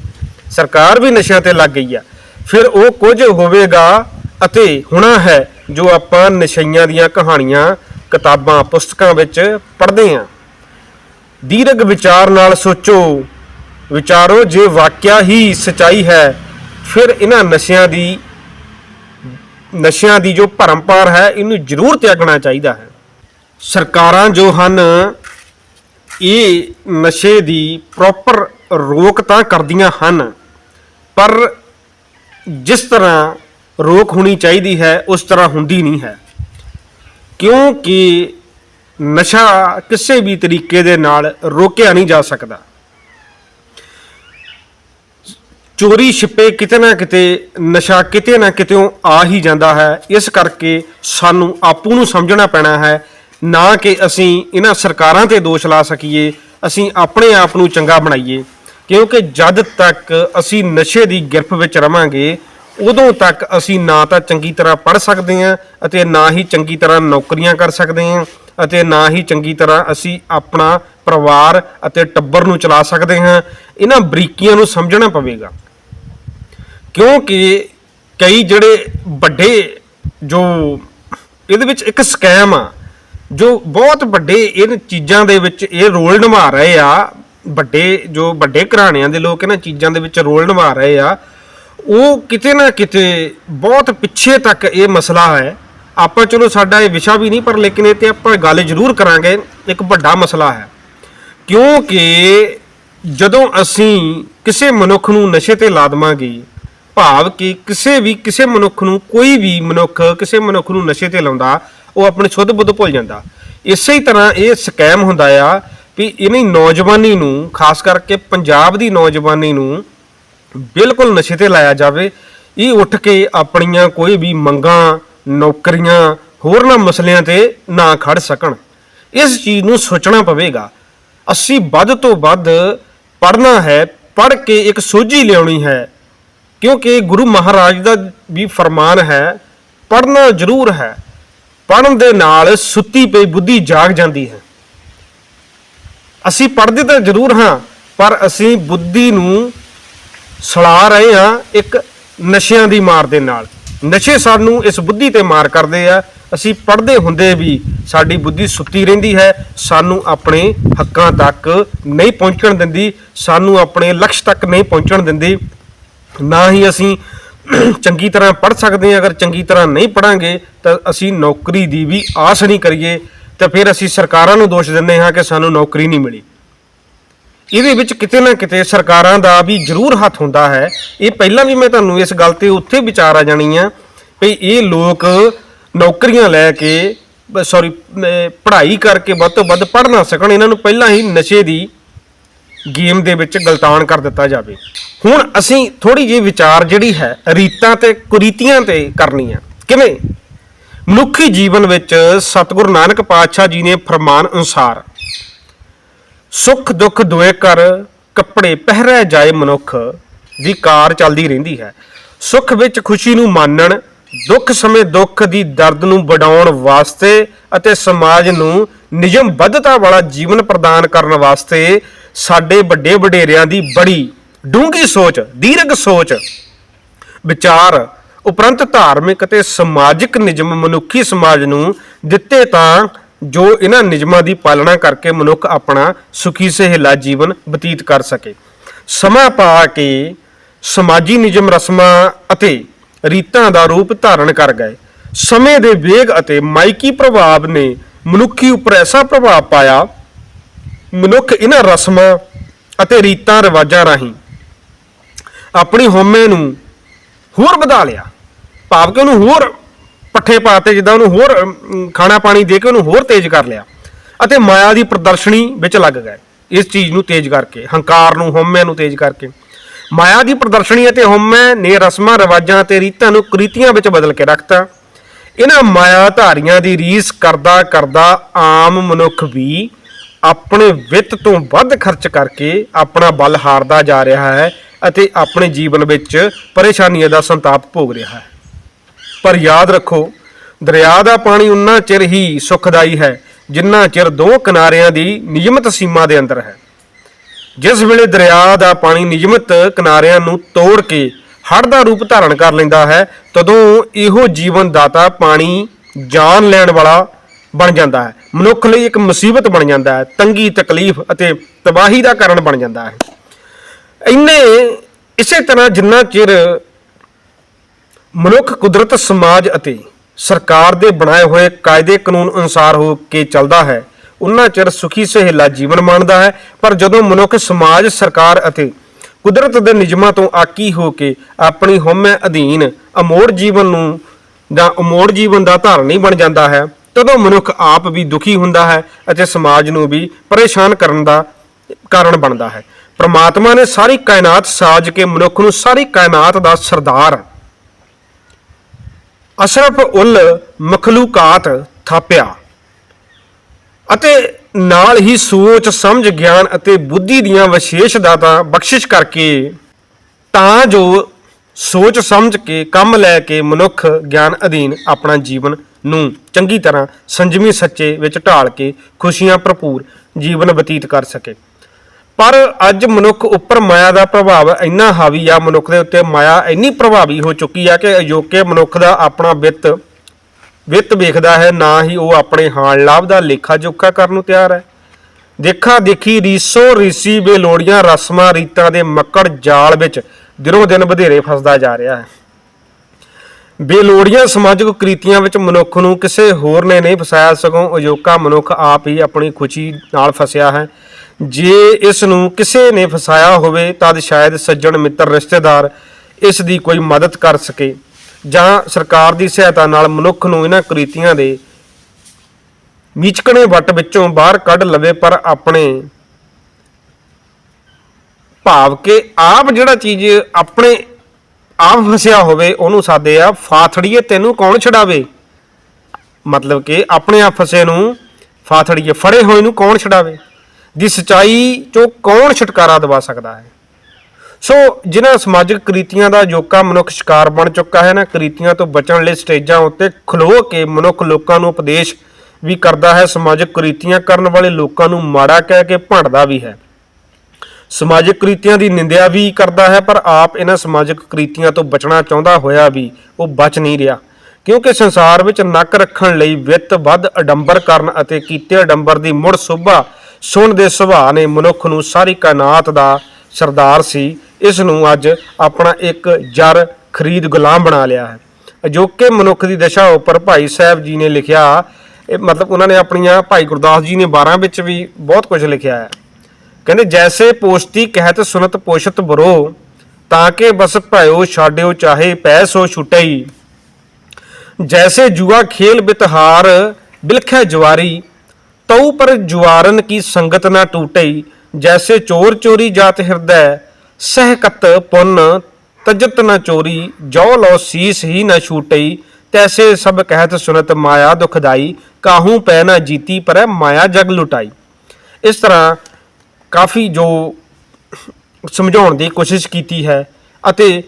ਸਰਕਾਰ ਵੀ ਨਸ਼ਿਆਂ ਤੇ ਲੱਗ ਗਈ ਆ। ਫਿਰ ਉਹ ਕੁਝ ਹੋਵੇਗਾ ਅਤੇ ਹੁਣਾ ਹੈ ਜੋ ਆਪਾਂ ਨਸ਼ਈਆਂ ਦੀਆਂ ਕਹਾਣੀਆਂ, ਕਿਤਾਬਾਂ, ਪੁਸਤਕਾਂ ਵਿੱਚ ਪੜ੍ਹਦੇ ਹਾਂ। ਦੀਰਘ ਵਿਚਾਰ ਨਾਲ ਸੋਚੋ, ਵਿਚਾਰੋ ਜੇ ਵਾਕਿਆ ਹੀ ਸਚਾਈ ਹੈ, ਫਿਰ ਇਹਨਾਂ ਨਸ਼ਿਆਂ ਦੀ ਨਸ਼ਿਆਂ ਦੀ ਜੋ ਪਰੰਪਰਾ ਹੈ, ਇਹਨੂੰ ਜ਼ਰੂਰ ਤਿਆਗਣਾ ਚਾਹੀਦਾ ਹੈ। ਸਰਕਾਰਾਂ ਜੋ ਹਨ, ਇਹ ਨਸ਼ੇ ਦੀ ਪ੍ਰੋਪਰ ਰੋਕ ਤਾਂ ਕਰਦੀਆਂ ਹਨ, ਪਰ ਜਿਸ ਤਰ੍ਹਾਂ ਰੋਕ ਹੋਣੀ ਚਾਹੀਦੀ ਹੈ, ਉਸ ਤਰ੍ਹਾਂ ਹੁੰਦੀ ਨਹੀਂ ਹੈ। ਕਿਉਂਕਿ ਨਸ਼ਾ ਕਿਸੇ ਵੀ ਤਰੀਕੇ ਦੇ ਨਾਲ ਰੋਕਿਆ ਨਹੀਂ ਜਾ ਸਕਦਾ। ਚੋਰੀ ਛਿਪੇ ਕਿਤੇ ਨਾ ਕਿਤੇ, ਨਸ਼ਾ ਕਿਤੇ ਨਾ ਕਿਤੇੋਂ ਆ ਹੀ ਜਾਂਦਾ ਹੈ। ਇਸ ਕਰਕੇ ਸਾਨੂੰ ਆਪੂ ਨੂੰ ਸਮਝਣਾ ਪੈਣਾ ਹੈ, ਨਾ ਕਿ ਅਸੀਂ ਇਹਨਾਂ ਸਰਕਾਰਾਂ ਤੇ ਦੋਸ਼ ਲਾ ਸਕੀਏ, ਅਸੀਂ ਆਪਣੇ ਆਪ ਨੂੰ ਚੰਗਾ ਬਣਾਈਏ। ਕਿਉਂਕਿ ਜਦ ਤੱਕ ਅਸੀਂ ਨਸ਼ੇ ਦੀ ਗਿਰਫ ਵਿੱਚ ਰਵਾਂਗੇ, ਉਦੋਂ ਤੱਕ ਅਸੀਂ ਨਾ ਤਾਂ ਚੰਗੀ ਤਰ੍ਹਾਂ ਪੜ੍ਹ ਸਕਦੇ ਹਾਂ ਅਤੇ ਨਾ ਹੀ ਚੰਗੀ ਤਰ੍ਹਾਂ ਨੌਕਰੀਆਂ ਕਰ ਸਕਦੇ ਹਾਂ ਅਤੇ ਨਾ ਹੀ ਚੰਗੀ ਤਰ੍ਹਾਂ ਅਸੀਂ ਆਪਣਾ ਪਰਿਵਾਰ ਅਤੇ ਟੱਬਰ ਨੂੰ ਚਲਾ ਸਕਦੇ ਹਾਂ। ਇਹਨਾਂ ਬਰੀਕੀਆਂ ਨੂੰ ਸਮਝਣਾ ਪਵੇਗਾ। ਕਿਉਂਕਿ ਕਈ ਜਿਹੜੇ ਵੱਡੇ ਜੋ ਇਹਦੇ ਵਿੱਚ ਇੱਕ ਸਕੈਮ ਆ, ਜੋ ਬਹੁਤ ਵੱਡੇ ਇਹਨਾਂ ਚੀਜ਼ਾਂ ਦੇ ਵਿੱਚ ਇਹ ਰੋਲ ਨਿਭਾ ਰਹੇ ਆ, ਵੱਡੇ ਜੋ ਵੱਡੇ ਘਰਾਣਿਆਂ ਦੇ ਲੋਕ ਇਹਨਾਂ ਚੀਜ਼ਾਂ ਦੇ ਵਿੱਚ ਰੋਲ ਨਿਭਾ ਰਹੇ ਆ, ਉਹ ਕਿਤੇ ਨਾ ਕਿਤੇ ਬਹੁਤ ਪਿੱਛੇ ਤੱਕ ਇਹ ਮਸਲਾ ਹੈ। ਆਪਾਂ ਚਲੋ ਸਾਡਾ ਇਹ ਵਿਸ਼ਾ ਵੀ ਨਹੀਂ, ਪਰ ਲੇਕਿਨ ਇਹ ਤੇ ਆਪਾਂ ਗੱਲ ਜ਼ਰੂਰ ਕਰਾਂਗੇ, ਇੱਕ ਵੱਡਾ ਮਸਲਾ ਹੈ। ਕਿਉਂਕਿ ਜਦੋਂ ਅਸੀਂ ਕਿਸੇ ਮਨੁੱਖ ਨੂੰ ਨਸ਼ੇ ਤੇ ਲਾ ਦੇਵਾਂਗੇ ਭਾਵ ਕਿ ਕਿਸੇ ਵੀ, ਕਿਸੇ ਮਨੁੱਖ ਨੂੰ ਕੋਈ ਵੀ ਮਨੁੱਖ, ਕਿਸੇ ਮਨੁੱਖ ਨੂੰ ਨਸ਼ੇ ਤੇ ਲਾਉਂਦਾ, ਉਹ ਆਪਣੇ ਸ਼ੁੱਧ ਬੁੱਧ ਭੁੱਲ ਜਾਂਦਾ। ਇਸੇ ਹੀ ਤਰ੍ਹਾਂ ਇਹ ਸਕੈਮ ਹੁੰਦਾ ਆ ਵੀ ਇਹਨੀ ਨੌਜਵਾਨੀ ਨੂੰ, ਖਾਸ ਕਰਕੇ ਪੰਜਾਬ ਦੀ ਨੌਜਵਾਨੀ ਨੂੰ ਬਿਲਕੁਲ ਨਸ਼ੇ ਤੇ ਲਾਇਆ ਜਾਵੇ, ਇਹ ਉੱਠ ਕੇ ਆਪਣੀਆਂ ਕੋਈ ਵੀ ਮੰਗਾਂ, ਨੌਕਰੀਆਂ, ਹੋਰਨਾਂ ਮਸਲਿਆਂ ਤੇ ਨਾ ਖੜ ਸਕਣ। ਇਸ ਚੀਜ਼ ਨੂੰ ਸੋਚਣਾ ਪਵੇਗਾ। ਅਸੀਂ ਵੱਧ ਤੋਂ ਵੱਧ ਪੜ੍ਹਨਾ ਹੈ, ਪੜ੍ਹ ਕੇ ਇੱਕ ਸੋਝੀ ਲਿਆਉਣੀ ਹੈ। ਕਿਉਂਕਿ ਗੁਰੂ ਮਹਾਰਾਜ ਦਾ ਵੀ ਫਰਮਾਨ ਹੈ, ਪੜ੍ਹਨਾ ਜ਼ਰੂਰ ਹੈ, ਪੜ੍ਹਨ ਦੇ ਨਾਲ ਸੁੱਤੀ ਪਈ ਬੁੱਧੀ ਜਾਗ ਜਾਂਦੀ ਹੈ। ਅਸੀਂ ਪੜ੍ਹਦੇ ਤਾਂ ਜ਼ਰੂਰ ਹਾਂ, ਪਰ ਅਸੀਂ ਬੁੱਧੀ ਨੂੰ ਸਲਾ ਰਹੇ ਹਾਂ ਇੱਕ ਨਸ਼ਿਆਂ ਦੀ ਮਾਰ ਦੇ ਨਾਲ। ਨਸ਼ੇ ਸਾਨੂੰ ਇਸ ਬੁੱਧੀ ਤੇ ਮਾਰ ਕਰਦੇ ਆ। ਅਸੀਂ ਪੜ੍ਹਦੇ ਹੁੰਦੇ ਵੀ ਸਾਡੀ ਬੁੱਧੀ ਸੁੱਤੀ ਰਹਿੰਦੀ ਹੈ, ਸਾਨੂੰ ਆਪਣੇ ਹੱਕਾਂ ਤੱਕ ਨਹੀਂ ਪਹੁੰਚਣ ਦਿੰਦੀ, ਸਾਨੂੰ ਆਪਣੇ ਲਕਸ਼ ਤੱਕ ਨਹੀਂ ਪਹੁੰਚਣ ਦਿੰਦੀ। ਨਾ ਹੀ ਅਸੀਂ ਚੰਗੀ ਤਰ੍ਹਾਂ ਪੜ੍ਹ ਸਕਦੇ ਹਾਂ। ਅਗਰ ਚੰਗੀ ਤਰ੍ਹਾਂ ਨਹੀਂ ਪੜਾਂਗੇ ਤਾਂ ਅਸੀਂ ਨੌਕਰੀ ਦੀ ਵੀ ਆਸ ਨਹੀਂ ਕਰੀਏ। ਤਾਂ ਫਿਰ ਅਸੀਂ ਸਰਕਾਰਾਂ ਨੂੰ ਦੋਸ਼ ਦਿੰਦੇ ਹਾਂ ਕਿ ਸਾਨੂੰ ਨੌਕਰੀ ਨਹੀਂ ਮਿਲੀ। ਇਹਦੇ ਵਿੱਚ ਕਿਤੇ ਨਾ ਕਿਤੇ ਸਰਕਾਰਾਂ ਦਾ ਵੀ ਜ਼ਰੂਰ ਹੱਥ ਹੁੰਦਾ ਹੈ। ਇਹ ਪਹਿਲਾਂ ਵੀ ਮੈਂ ਤੁਹਾਨੂੰ ਇਸ ਗੱਲ ਤੇ ਉੱਥੇ ਵਿਚਾਰ ਆ ਜਾਣੀ ਆ ਵੀ ਇਹ ਲੋਕ ਨੌਕਰੀਆਂ ਲੈ ਕੇ ਸੌਰੀ ਪੜ੍ਹਾਈ ਕਰਕੇ ਵੱਧ ਤੋਂ ਵੱਧ ਪੜ੍ਹ ਨਾ ਸਕਣ। ਇਹਨਾਂ ਨੂੰ ਪਹਿਲਾਂ ਹੀ ਨਸ਼ੇ ਦੀ ਗੇਮ ਦੇ ਵਿੱਚ ਗਲਤਾਨ ਕਰ ਦਿੱਤਾ ਜਾਵੇ। ਹੁਣ ਅਸੀਂ ਥੋੜੀ ਜਿਹੀ ਵਿਚਾਰ ਜਿਹੜੀ ਹੈ, ਰੀਤਾਂ ਤੇ, ਕੁਰੀਤੀਆਂ ਤੇ ਕਰਨੀ ਆ ਕਿਵੇਂ? ਮਨੁੱਖੀ ਜੀਵਨ ਵਿੱਚ ਸਤਿਗੁਰੂ ਨਾਨਕ ਪਾਤਸ਼ਾਹ ਜੀ ਨੇ ਫਰਮਾਨ ਅਨੁਸਾਰ, ਸੁੱਖ, ਦੁੱਖ ਦੋਏ ਕਰ ਕੱਪੜੇ ਪਹਿਰੇ ਜਾਏ ਮਨੁੱਖ ਦੀ ਕਾਰ ਚੱਲਦੀ ਰਹਿੰਦੀ ਹੈ। ਸੁੱਖ ਵਿੱਚ ਖੁਸ਼ੀ ਨੂੰ ਮਾਨਣ, ਦੁੱਖ ਸਮੇਂ ਦੁੱਖ ਦੀ ਦਰਦ ਨੂੰ ਵਡਾਉਣ ਵਾਸਤੇ ਅਤੇ ਸਮਾਜ ਨੂੰ ਨਿਯਮਬੱਧਤਾ ਵਾਲਾ ਜੀਵਨ ਪ੍ਰਦਾਨ ਕਰਨ ਵਾਸਤੇ ਸਾਡੇ ਵੱਡੇ ਵਡੇਰਿਆਂ ਦੀ ਬੜੀ ਡੂੰਘੀ ਸੋਚ, ਦੀਰਘ ਸੋਚ। ਵਿਚਾਰ ਉਪਰੰਤ ਧਾਰਮਿਕ ਅਤੇ ਸਮਾਜਿਕ ਨਿਯਮ ਮਨੁੱਖੀ ਸਮਾਜ ਨੂੰ ਦਿੱਤੇ ਤਾਂ ਜੋ ਇਹਨਾਂ ਨਿਯਮਾਂ ਦੀ ਪਾਲਣਾ ਕਰਕੇ ਮਨੁੱਖ ਆਪਣਾ ਸੁਖੀ, ਸਹਿਲਾ ਜੀਵਨ ਬਤੀਤ ਕਰ ਸਕੇ। ਸਮਾਂ ਪਾ ਕੇ ਸਮਾਜੀ ਨਿਯਮ, ਰਸਮਾਂ ਅਤੇ ਰੀਤਾਂ ਦਾ ਰੂਪ ਧਾਰਨ ਕਰ ਗਏ। ਸਮੇਂ ਦੇ ਵੇਗ ਅਤੇ ਮਾਇਕੀ ਪ੍ਰਭਾਵ ਨੇ ਮਨੁੱਖੀ ਉੱਪਰ ਐਸਾ ਪ੍ਰਭਾਵ ਪਾਇਆ ਮਨੁੱਖ ਇਹਨਾਂ ਰਸਮਾਂ ਅਤੇ ਰੀਤਾਂ, ਰਿਵਾਜਾਂ ਰਾਹੀਂ ਆਪਣੀ ਹਉਮੈ ਨੂੰ ਹੋਰ ਵਧਾ ਲਿਆ। ਭਾਵ ਕਿ ਉਹਨੂੰ ਹੋਰ ਪੱਠੇ ਪਾਤੇ ਜਿੱਦਾਂ ਉਹਨੂੰ ਹੋਰ ਖਾਣਾ ਪਾਣੀ ਦੇ ਕੇ ਉਹਨੂੰ ਹੋਰ ਤੇਜ਼ ਕਰ ਲਿਆ ਅਤੇ ਮਾਇਆ ਦੀ ਪ੍ਰਦਰਸ਼ਨੀ ਵਿੱਚ ਲੱਗ ਗਏ ਇਸ ਚੀਜ਼ ਨੂੰ ਤੇਜ਼ ਕਰਕੇ, ਹੰਕਾਰ ਨੂੰ, ਹਉਮੈ ਨੂੰ ਤੇਜ਼ ਕਰਕੇ। ਮਾਇਆ ਦੀ ਪ੍ਰਦਰਸ਼ਨੀ ਅਤੇ ਹਉਮੈ ਨੇ ਰਸਮਾਂ, ਰਿਵਾਜਾਂ ਅਤੇ ਰੀਤਾਂ ਨੂੰ ਕ੍ਰਿਤੀਆਂ ਵਿੱਚ ਬਦਲ ਕੇ ਰੱਖਤਾ। ਇਹਨਾਂ ਮਾਇਆ ਧਾਰੀਆਂ ਦੀ ਰੀਸ ਕਰਦਾ ਕਰਦਾ ਆਮ ਮਨੁੱਖ ਵੀ ਆਪਣੇ ਵਿੱਤ ਤੋਂ ਵੱਧ ਖਰਚ ਕਰਕੇ ਆਪਣਾ ਬਲ ਹਾਰਦਾ ਜਾ ਰਿਹਾ ਹੈ ਅਤੇ ਆਪਣੇ ਜੀਵਨ ਵਿੱਚ ਪਰੇਸ਼ਾਨੀਆਂ ਦਾ ਸੰਤਾਪ ਭੋਗ ਰਿਹਾ ਹੈ। ਪਰ ਯਾਦ ਰੱਖੋ, ਦਰਿਆ ਦਾ ਪਾਣੀ ਉਨਾ ਚਿਰ ਹੀ ਸੁਖਦਾਈ ਹੈ ਜਿੰਨਾ ਚਿਰ ਦੋ ਕਿਨਾਰਿਆਂ ਦੀ ਨਿਯਮਤ ਸੀਮਾ ਦੇ ਅੰਦਰ ਹੈ। ਜਿਸ ਵੇਲੇ ਦਰਿਆ ਦਾ ਪਾਣੀ ਨਿਯਮਤ ਕਿਨਾਰਿਆਂ ਨੂੰ ਤੋੜ ਕੇ ਹੜ੍ਹ ਦਾ ਰੂਪ ਧਾਰਨ ਕਰ ਲੈਂਦਾ ਹੈ, ਤਦੋਂ ਇਹੋ ਜੀਵਨ ਦਾਤਾ ਪਾਣੀ ਜਾਨ ਲੈਣ ਵਾਲਾ ਬਣ ਜਾਂਦਾ ਹੈ। ਮਨੁੱਖ ਲਈ ਇੱਕ ਮੁਸੀਬਤ ਬਣ ਜਾਂਦਾ ਹੈ, ਤੰਗੀ, ਤਕਲੀਫ ਅਤੇ ਤਬਾਹੀ ਦਾ ਕਾਰਨ ਬਣ ਜਾਂਦਾ ਹੈ। ਇੰਨੇ ਇਸੇ ਤਰ੍ਹਾਂ ਜਿੰਨਾ ਚਿਰ ਮਨੁੱਖ ਕੁਦਰਤ, ਸਮਾਜ ਅਤੇ ਸਰਕਾਰ ਦੇ ਬਣਾਏ ਹੋਏ ਕਾਇਦੇ ਕਾਨੂੰਨ ਅਨੁਸਾਰ ਹੋ ਕੇ ਚੱਲਦਾ ਹੈ ਉਨਾ ਚਿਰ ਸੁਖੀ, ਸਹਿਲਾ ਜੀਵਨ ਮਾਣਦਾ ਹੈ। ਪਰ ਜਦੋਂ ਮਨੁੱਖ, ਸਮਾਜ, ਸਰਕਾਰ ਅਤੇ ਕੁਦਰਤ ਦੇ ਨਿਯਮਾਂ ਤੋਂ ਆਕੀ ਹੋ ਕੇ ਆਪਣੀ ਹਉਮੈ ਅਧੀਨ ਅਮੋੜ ਜੀਵਨ ਨੂੰ ਜਾਂ ਅਮੋੜ ਜੀਵਨ ਦਾ ਧਾਰਨੀ ਬਣ ਜਾਂਦਾ ਹੈ ਤਦੋਂ ਮਨੁੱਖ ਆਪ ਵੀ ਦੁਖੀ ਹੁੰਦਾ ਹੈ ਅਤੇ ਸਮਾਜ ਨੂੰ ਵੀ ਪਰੇਸ਼ਾਨ ਕਰਨ ਦਾ ਕਾਰਨ ਬਣਦਾ ਹੈ। ਪ੍ਰਮਾਤਮਾ ਨੇ ਸਾਰੀ ਕਾਇਨਾਤ ਸਾਜ ਕੇ ਮਨੁੱਖ ਨੂੰ ਸਾਰੀ ਕਾਇਨਾਤ ਦਾ ਸਰਦਾਰ। ਅਸ਼ਰਫ ਉਲ ਮਖਲੂਕਾਤ ਥਾਪਿਆ ਅਤੇ ਨਾਲ ਹੀ ਸੋਚ, ਸਮਝ, ਗਿਆਨ ਅਤੇ ਬੁੱਧੀ ਦੀਆਂ ਵਿਸ਼ੇਸ਼ ਦਾਤਾਂ ਬਖਸ਼ਿਸ਼ ਕਰਕੇ ਤਾਂ ਜੋ ਸੋਚ ਸਮਝ ਕੇ ਕੰਮ ਲੈ ਕੇ ਮਨੁੱਖ ਗਿਆਨ ਅਧੀਨ ਆਪਣਾ ਜੀਵਨ ਨੂੰ ਚੰਗੀ ਤਰ੍ਹਾਂ ਸੰਜਮੀ ਸੱਚੇ ਵਿੱਚ ਢਾਲ ਕੇ ਖੁਸ਼ੀਆਂ ਭਰਪੂਰ ਜੀਵਨ ਬਤੀਤ ਕਰ ਸਕੇ। ਪਰ ਅੱਜ ਮਨੁੱਖ ਉੱਪਰ ਮਾਇਆ ਦਾ ਪ੍ਰਭਾਵ ਇੰਨਾ ਹਾਵੀ ਆ, ਮਨੁੱਖ ਦੇ ਉੱਤੇ ਮਾਇਆ ਇੰਨੀ ਪ੍ਰਭਾਵੀ ਹੋ ਚੁੱਕੀ ਆ ਕਿ ਅਜੋਕੇ ਮਨੁੱਖ ਦਾ ਆਪਣਾ ਵਿੱਤ ਵਿੱਤ ਵੇਖਦਾ ਹੈ, ਨਾ ਹੀ ਉਹ ਆਪਣੇ ਹਾਨ ਲਾਭ ਦਾ ਲੇਖਾ ਜੋਖਾ ਕਰਨ ਨੂੰ ਤਿਆਰ ਹੈ। ਦੇਖਾ ਦੇਖੀ ਰੀਸੋ ਰੀਸੀ ਬੇਲੋੜੀਆਂ ਰਸਮਾਂ, ਰੀਤਾਂ ਦੇ ਮੱਕੜ ਜਾਲ ਵਿੱਚ ਦਿਨੋਂ ਦਿਨ ਵਧੇਰੇ ਫਸਦਾ ਜਾ ਰਿਹਾ ਹੈ। ਬੇਲੋੜੀਆਂ ਸਮਾਜਿਕ ਕ੍ਰਿਤੀਆਂ ਵਿੱਚ ਮਨੁੱਖ ਨੂੰ ਕਿਸੇ ਹੋਰ ਨੇ ਨਹੀਂ ਫਸਾਇਆ ਸਗੋਂ ਅਜੋਕਾ ਮਨੁੱਖ ਆਪ ਹੀ ਆਪਣੀ ਖੁਸ਼ੀ ਨਾਲ ਫਸਿਆ ਹੈ। ਜੇ ਇਸ ਨੂੰ ਕਿਸੇ ਨੇ ਫਸਾਇਆ ਹੋਵੇ, ਤਦ ਸ਼ਾਇਦ ਸੱਜਣ ਮਿੱਤਰ ਰਿਸ਼ਤੇਦਾਰ ਇਸ ਦੀ ਕੋਈ ਮਦਦ ਕਰ ਸਕੇ ਜਾਂ ਸਰਕਾਰ ਦੀ ਸਹਾਇਤਾ ਨਾਲ ਮਨੁੱਖ ਨੂੰ ਇਹਨਾਂ ਕ੍ਰਿਤੀਆਂ ਦੇ ਮੀਚਕਣੇ ਵੱਟ ਵਿੱਚੋਂ ਬਾਹਰ ਕੱਢ ਲਵੇ ਪਰ ਆਪਣੇ ਭਾਵ ਕਿ ਆਪ ਜਿਹੜਾ ਚੀਜ਼ ਆਪਣੇ ਆਪ ਫਸਿਆ ਹੋਵੇ, ਉਹਨੂੰ ਸਾਦੇ ਆ, ਫਾਥੜੀਏ ਤੈਨੂੰ ਕੌਣ ਛਡਾਵੇ? ਮਤਲਬ ਕਿ ਆਪਣੇ ਆਪ ਫਸੇ ਨੂੰ ਫਾਥੜੀਏ ਫੜੇ ਹੋਏ ਨੂੰ ਕੌਣ ਛਡਾਵੇ? ਦੀ ਸਚਾਈ ਚੋਂ ਕੌਣ ਛੁਟਕਾਰਾ ਦਿਵਾ ਸਕਦਾ ਹੈ? ਸੋ ਜਿਨ੍ਹਾਂ ਸਮਾਜਿਕ ਕ੍ਰਿਤੀਆਂ ਦਾ ਜੋਕਾ ਮਨੁੱਖ ਸ਼ਿਕਾਰ ਬਣ ਚੁੱਕਾ ਹੈ ਨਾ, ਕ੍ਰਿਤੀਆਂ ਤੋਂ ਬਚਣ ਲਈ ਸਟੇਜਾਂ ਉੱਤੇ ਖਲੋ ਕੇ ਮਨੁੱਖ ਲੋਕਾਂ ਨੂੰ ਉਪਦੇਸ਼ ਵੀ ਕਰਦਾ ਹੈ, ਸਮਾਜਿਕ ਕ੍ਰਿਤੀਆਂ ਕਰਨ ਵਾਲੇ ਲੋਕਾਂ ਨੂੰ ਮਾੜਾ ਕਹਿ ਕੇ ਭੰਡਦਾ ਵੀ ਹੈ। ਸਮਾਜਿਕ ਕ੍ਰਿਤੀਆਂ ਦੀ ਨਿੰਦਿਆ ਵੀ ਕਰਦਾ ਹੈ, ਪਰ ਆਪ ਇਹਨਾਂ ਸਮਾਜਿਕ ਕ੍ਰਿਤੀਆਂ ਤੋਂ ਬਚਣਾ ਚਾਹੁੰਦਾ ਹੋਇਆ ਵੀ ਉਹ ਬਚ ਨਹੀਂ ਰਿਹਾ। ਕਿਉਂਕਿ ਸੰਸਾਰ ਵਿੱਚ ਨੱਕ ਰੱਖਣ ਲਈ ਵਿੱਤ ਵੱਧ ਅਡੰਬਰ ਕਰਨ ਅਤੇ ਕੀਤੇ ਅਡੰਬਰ ਦੀ ਮੁੜ ਸੁਭਾ ਸੁਣ ਦੇ ਸੁਭਾਅ ਨੇ ਮਨੁੱਖ ਨੂੰ ਸਾਰੀ ਕਾਇਨਾਤ ਦਾ ਸਰਦਾਰ ਸੀ। ਇਸ ਨੂੰ ਅੱਜ ਆਪਣਾ ਇੱਕ ਜਰ ਖਰੀਦ ਗੁਲਾਮ ਬਣਾ ਲਿਆ ਹੈ। ਅਜੋਕੇ ਮਨੁੱਖ ਦੀ ਦਸ਼ਾ ਉੱਪਰ ਭਾਈ ਸਾਹਿਬ ਜੀ ਨੇ ਲਿਖਿਆ, ਇਹ ਮਤਲਬ ਉਹਨਾਂ ਨੇ ਆਪਣੀਆਂ ਭਾਈ ਗੁਰਦਾਸ ਜੀ ਨੇ 12 ਵਿੱਚ ਵੀ ਬਹੁਤ ਕੁਝ ਲਿਖਿਆ ਹੈ। ਕਹਿੰਦੇ ਜੈਸੇ ਪੋਸਤੀ ਕਹਿਤ ਸੁਨਤ ਪੋਸ਼ਤ ਬਰੋ, ਤਾਂ ਕਿ ਬਸ ਭਇਓ ਛਾੜਿਓ ਚਾਹੇ ਪੈ ਸੋ ਛੁਟਈ। ਜੈਸੇ ਜੁਆ ਖੇਲ ਬਿਤਹਾਰ, ਬਿਲਖੈ ਜਵਾਰੀ, ਤਉ ਪਰ ਜੁਆਰਨ ਕੀ ਸੰਗਤ ਨਾ ਟੂਟਈ। ਜੈਸੇ ਚੋਰ ਚੋਰੀ ਜਾਤ ਹਿਰਦੈ, ਸਹਿਕਤ ਪੁੰਨ, ਤਜਤ ਨਾ ਚੋਰੀ ਜੋ ਲੋ ਸੀਸ ਹੀ ਨਾ ਛੂਟਈ। ਤੈਸੇ ਸਭ ਕਹਿਤ ਸੁਨਤ ਮਾਇਆ ਦੁਖਦਾਈ, ਕਾਹੂ ਪੈ ਨਾ ਜੀਤੀ ਪਰ ਮਾਇਆ ਜਗ ਲੁਟਾਈ। ਇਸ ਤਰ੍ਹਾਂ ਕਾਫੀ ਜੋ ਸਮਝਾਉਣ ਦੀ ਕੋਸ਼ਿਸ਼ ਕੀਤੀ ਹੈ ਅਤੇ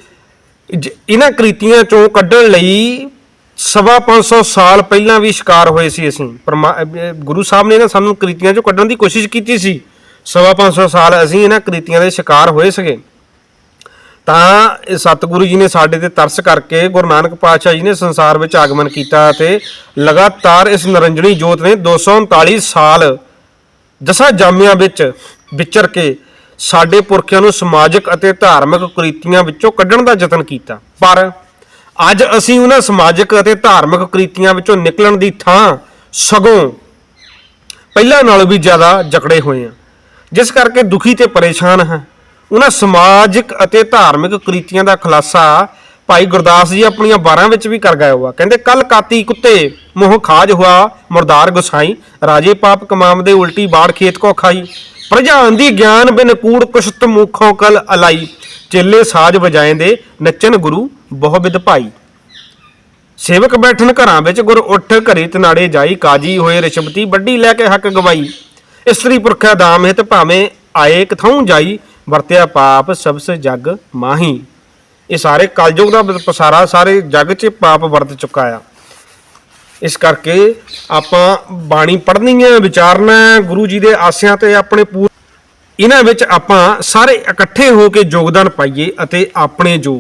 ਜ- ਇਹਨਾਂ ਕ੍ਰਿਤੀਆਂ ਚੋਂ ਕੱਢਣ ਲਈ ਸਵਾ 500 ਸਾਲ ਪਹਿਲਾਂ ਵੀ ਸ਼ਿਕਾਰ ਹੋਏ ਸੀ ਅਸੀਂ। ਪਰਮਾ- ਅਹ ਗੁਰੂ ਸਾਹਿਬ ਨੇ ਨਾ ਸਾਨੂੰ ਕ੍ਰਿਤੀਆਂ ਚੋਂ ਕੱਢਣ ਦੀ ਕੋਸ਼ਿਸ਼ ਕੀਤੀ ਸੀ। ਸਵਾ 500 ਸਾਲ ਅਸੀਂ ਇਹਨਾਂ ਕ੍ਰਿਤੀਆਂ ਦੇ ਸ਼ਿਕਾਰ ਹੋਏ ਸੀਗੇ। ਤਾਂ ਇਹ ਸਤਿਗੁਰੂ ਜੀ ਨੇ ਸਾਡੇ ਤੇ ਤਰਸ ਕਰਕੇ ਗੁਰੂ ਨਾਨਕ ਪਾਤਸ਼ਾਹ ਜੀ ਨੇ ਸੰਸਾਰ ਵਿੱਚ ਆਗਮਨ ਕੀਤਾ ਅਤੇ ਲਗਾਤਾਰ ਇਸ ਨਰੰਜਣੀ ਜੋਤ ਨੇ 239 ਸਾਲ ਦਸਾਂ ਜਾਮਿਆਂ ਵਿੱਚ ਵਿਚਰ ਕੇ ਸਾਡੇ ਪੁਰਖਿਆਂ ਨੂੰ ਸਮਾਜਿਕ ਅਤੇ ਧਾਰਮਿਕ ਕੁਰੀਤੀਆਂ ਵਿੱਚੋਂ ਕੱਢਣ ਦਾ ਯਤਨ ਕੀਤਾ। ਪਰ ਅੱਜ ਅਸੀਂ ਉਹਨਾਂ ਸਮਾਜਿਕ ਅਤੇ ਧਾਰਮਿਕ ਕੁਰੀਤੀਆਂ ਵਿੱਚੋਂ ਨਿਕਲਣ ਦੀ ਥਾਂ ਸਗੋਂ ਪਹਿਲਾਂ ਨਾਲੋਂ ਵੀ ਜ਼ਿਆਦਾ ਜਕੜੇ ਹੋਏ ਆ ਜਿਸ ਕਰਕੇ ਦੁਖੀ ਤੇ ਪਰੇਸ਼ਾਨ ਹਾਂ। ਉਹਨਾਂ ਸਮਾਜਿਕ ਅਤੇ ਧਾਰਮਿਕ ਕੁਰੀਤੀਆਂ ਦਾ ਖੁਲਾਸਾ ਭਾਈ ਗੁਰਦਾਸ ਜੀ ਆਪਣੀਆਂ 12 ਵਿੱਚ ਵੀ ਕਰ ਗਏ ਹੋਆ। ਕਹਿੰਦੇ ਕੱਲ ਕਾਤੀ ਕੁੱਤੇ ਮੋਹ ਖਾਜ ਹੁਆ, ਮੁਰਦਾਰ ਗੁਸਾਈ, ਰਾਜੇ ਪਾਪ ਕਮਾਮ ਦੇ ਉਲਟੀ ਬਾੜ ਖੇਤ ਕੋ ਖਾਈ। ਪ੍ਰਜਾਨ ਦੀ ਗਿਆਨ ਬਿਨ ਕੂੜ ਕੁਸ਼ਤ ਮੁਖੋਂ ਕਲ ਅਲਾਈ। ਚੇਲੇ ਸਾਜ ਵਜਾਏਂਦੇ ਨੱਚਨ ਗੁਰੂ ਬਹੁ ਵਿਦ ਭਾਈ। ਸੇਵਕ ਬੈਠਣ ਘਰਾਂ ਵਿੱਚ ਗੁਰ ਉੱਠ ਘਰੇ ਤਨਾੜੇ ਜਾਈ। ਕਾਜੀ ਹੋਏ ਰਿਸ਼ਵਤੀ ਵੱਡੀ ਲੈ ਕੇ ਹੱਕ ਗਵਾਈ। ਇਸਤਰੀ ਪੁਰਖਾ ਦਾਮ ਹਿਤ ਭਾਵੇਂ ਆਏ ਕਥਾਉ ਜਾਈ। ਵਰਤਿਆ ਪਾਪ ਸਬਸ ਜਗ ਮਾਹੀ। ਇਹ ਸਾਰੇ ਕਲਯੁਗ ਦਾ ਪਸਾਰਾ ਸਾਰੇ ਜਗ 'ਚ ਪਾਪ ਵਰਤ ਚੁੱਕਾ ਆ। ਇਸ ਕਰਕੇ ਆਪਾਂ ਬਾਣੀ ਪੜ੍ਹਨੀ ਹੈ ਵਿਚਾਰਨਾ ਹੈ, ਗੁਰੂ ਜੀ ਦੇ ਆਸਿਆਂ ਤੇ ਆਪਣੇ ਪੂਰ ਇਹਨਾਂ ਵਿੱਚ ਆਪਾਂ ਸਾਰੇ ਇਕੱਠੇ ਹੋ ਕੇ ਯੋਗਦਾਨ ਪਾਈਏ ਅਤੇ ਆਪਣੇ ਜੋ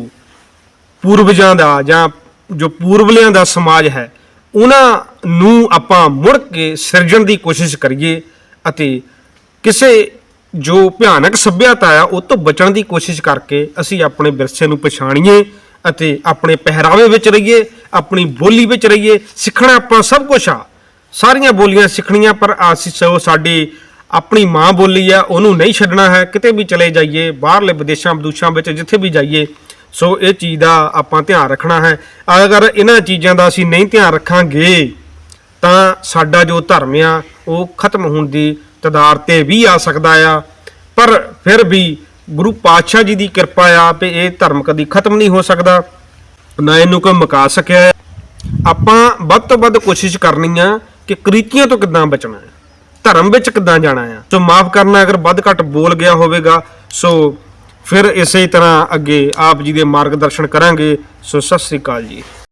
ਪੂਰਵਜਾਂ ਦਾ ਜਾਂ ਜੋ ਪੂਰਵਲਿਆਂ ਦਾ ਸਮਾਜ ਹੈ ਉਹਨਾਂ ਨੂੰ ਆਪਾਂ ਮੁੜ ਕੇ ਸਿਰਜਣ ਦੀ ਕੋਸ਼ਿਸ਼ ਕਰੀਏ ਅਤੇ ਕਿਸੇ ਜੋ ਭਿਆਨਕ ਸੱਭਿਅਤਾ ਆ ਉਹ ਤੋਂ ਬਚਣ ਦੀ ਕੋਸ਼ਿਸ਼ ਕਰਕੇ ਅਸੀਂ ਆਪਣੇ ਵਿਰਸੇ ਨੂੰ ਪਛਾਣੀਏ ਅਤੇ ਆਪਣੇ ਪਹਿਰਾਵੇ ਵਿੱਚ ਰਹੀਏ, ਆਪਣੀ ਬੋਲੀ ਵਿੱਚ ਰਹੀਏ, ਸਿੱਖਣਾ ਆਪਾਂ ਸਭ ਕੁਝ ਆ। ਸਾਰੀਆਂ ਬੋਲੀਆਂ ਸਿੱਖਣੀਆਂ, ਪਰ ਅਸੀਂ ਸੋ ਸਾਡੀ ਆਪਣੀ ਮਾਂ ਬੋਲੀ ਆ, ਉਹਨੂੰ ਨਹੀਂ ਛੱਡਣਾ ਹੈ। ਕਿਤੇ ਵੀ ਚਲੇ ਜਾਈਏ, ਬਾਹਰਲੇ ਵਿਦੇਸ਼ਾਂ, ਵਿਦੂਸ਼ਾਂ ਵਿੱਚ ਜਿੱਥੇ ਵੀ ਜਾਈਏ, ਸੋ ਇਹ ਚੀਜ਼ ਦਾ ਆਪਾਂ ਧਿਆਨ ਰੱਖਣਾ ਹੈ। ਅਗਰ ਇਹਨਾਂ ਚੀਜ਼ਾਂ ਦਾ ਅਸੀਂ ਨਹੀਂ ਧਿਆਨ ਰੱਖਾਂਗੇ, ਤਾਂ ਸਾਡਾ ਜੋ ਧਰਮ ਆ, ਉਹ ਖਤਮ ਹੋਣ ਦੀ ਤਦਾਰ ਤੇ ਵੀ ਆ ਸਕਦਾ ਆ। ਪਰ ਫਿਰ ਵੀ ਗੁਰੂ ਪਾਤਸ਼ਾਹ ਜੀ ਦੀ ਕਿਰਪਾ ਆ ਵੀ ਇਹ ਧਰਮ ਕਦੀ ਖਤਮ ਨਹੀਂ ਹੋ ਸਕਦਾ, ਨਾ ਇਹਨੂੰ ਕੋਈ ਮੁਕਾ ਸਕਿਆ ਆਪਾਂ ਵੱਧ ਤੋਂ ਵੱਧ ਕੋਸ਼ਿਸ਼ ਕਰਨੀ ਆ ਕਿ ਕ੍ਰਿਤੀਆਂ ਤੋਂ ਕਿੱਦਾਂ ਬਚਣਾ ਹੈ, ਧਰਮ ਵਿੱਚ ਕਿੱਦਾਂ ਜਾਣਾ ਆ ਸੋ ਮਾਫ ਕਰਨਾ, ਅਗਰ ਵੱਧ ਘੱਟ ਬੋਲ ਗਿਆ ਹੋਵੇਗਾ, ਸੋ ਫਿਰ ਇਸੇ ਤਰ੍ਹਾਂ ਅੱਗੇ ਆਪ ਜੀ ਦੇ ਮਾਰਗਦਰਸ਼ਨ ਕਰਾਂਗੇ। ਸੋ ਸਤਿ ਸ੍ਰੀ ਅਕਾਲ ਜੀ।